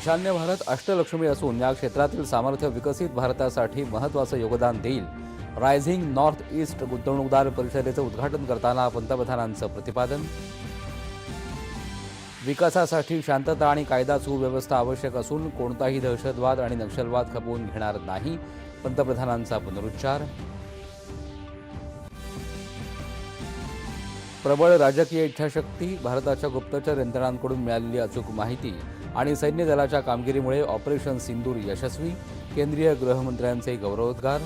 ईशान्य भारत अष्टलक्ष्मी असून या क्षेत्रातील सामर्थ्य विकसित भारतासाठी महत्त्वाचं योगदान देईल. रायझिंग नॉर्थ ईस्ट गुंतवणूकदार परिषदेचं उद्घाटन करताना पंतप्रधानांचं प्रतिपादन. विकासासाठी शांतता आणि कायदा सुव्यवस्था आवश्यक असून कोणताही दहशतवाद आणि नक्षलवाद खपवून घेणार नाही पंतप्रधानांचा पुनरुच्चार. प्रबळ राजकीय इच्छाशक्ती भारताच्या गुप्तचर यंत्रणांकडून मिळालेली अचूक माहिती आणि सैन्य दलाच्या कामगिरीमुळे ऑपरेशन सिंदूर यशस्वी केंद्रीय गृहमंत्र्यांचे गौरवोद्गार.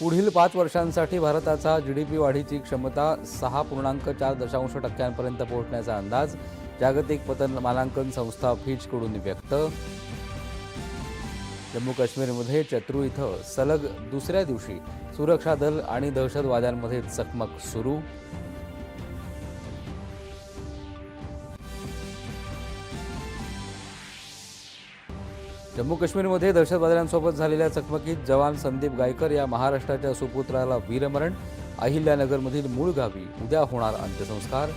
पुढील पाच वर्षांसाठी भारताचा जी डी पी वाढीची क्षमता सहा पूर्णांक चार दशांश टक्क्यांपर्यंत पोहोचण्याचा अंदाज जागतिक पतन मानांकन संस्था फिचकडून व्यक्त जम्मू काश्मीरमध्ये चत्रू इथं सलग दुसऱ्या दिवशी सुरक्षा दल आणि दहशतवाद्यांमध्ये चकमक सुरू. जम्मू काश्मीरमध्ये दहशतवाद्यांसोबत झालेल्या चकमकीत जवान संदीप गायकर या महाराष्ट्राच्या सुपुत्राला वीरमरण. अहिल्यानगरमधील मूळ गावी उद्या होणार अंत्यसंस्कार.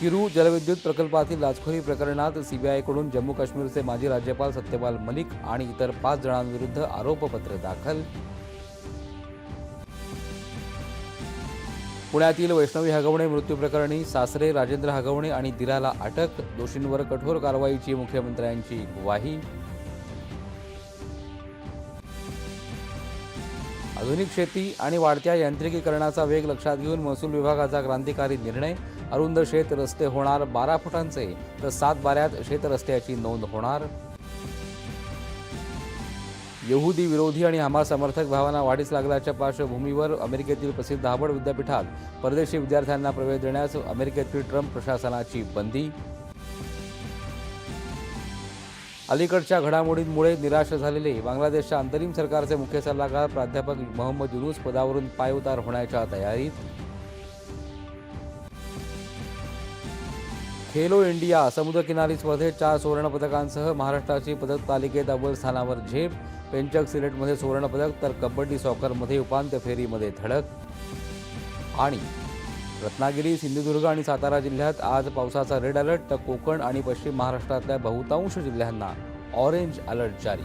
किरू जलविद्युत प्रकल्पातील लाचखोरी प्रकरणात सीबीआयकडून जम्मू काश्मीरचे माजी राज्यपाल सत्यपाल मलिक आणि इतर पाच जणांविरुद्ध आरोपपत्र दाखल. पुण्यातील वैष्णवी हगवणे मृत्यू प्रकरणी सासरे राजेंद्र हगवणे आणि दिराला अटक दोषींवर कठोर कारवाईची मुख्यमंत्र्यांची ग्वाही. आधुनिक शेती आणि वाढत्या यांत्रिकीकरणाचा वेग लक्षात घेऊन महसूल विभागाचा क्रांतिकारी निर्णय. अरुंद शेत रस्ते होणार बारा फुटांचे तर सात बाऱ्यात शेत रस्त्याची नोंद होणार. यहुदी विरोधी आणि हमा समर्थक भावना वाढीस लागल्याच्या पार्श्वभूमीवर अमेरिकेतील प्रसिद्ध हार्वर्ड विद्यापीठात परदेशी विद्यार्थ्यांना प्रवेश देण्यास अमेरिकेतील ट्रम्प प्रशासनाची बंदी अलीकडच्या घडामोडींमुळे निराश झालेले बांगलादेशच्या अंतरिम सरकारचे मुख्य सल्लागार प्राध्यापक मोहम्मद युनुस पदावरून पायउतार होण्याच्या तयारीत. खेलो इंडिया समुद्रकिनारी स्पर्धेत चार सुवर्णपदकांसह महाराष्ट्राची पदक तालिकेत अव्वल स्थानावर झेप. पेंचक सिलेटमध्ये सुवर्णपदक तर कबड्डी सॉकरमध्ये उपांत्य फेरीमध्ये धडक. आणि रत्नागिरी सिंधुदुर्ग आणि सातारा जिल्ह्यात आज पावसाचा रेड अलर्ट तर कोकण आणि पश्चिम महाराष्ट्रातल्या बहुतांश जिल्ह्यांना ऑरेंज अलर्ट जारी.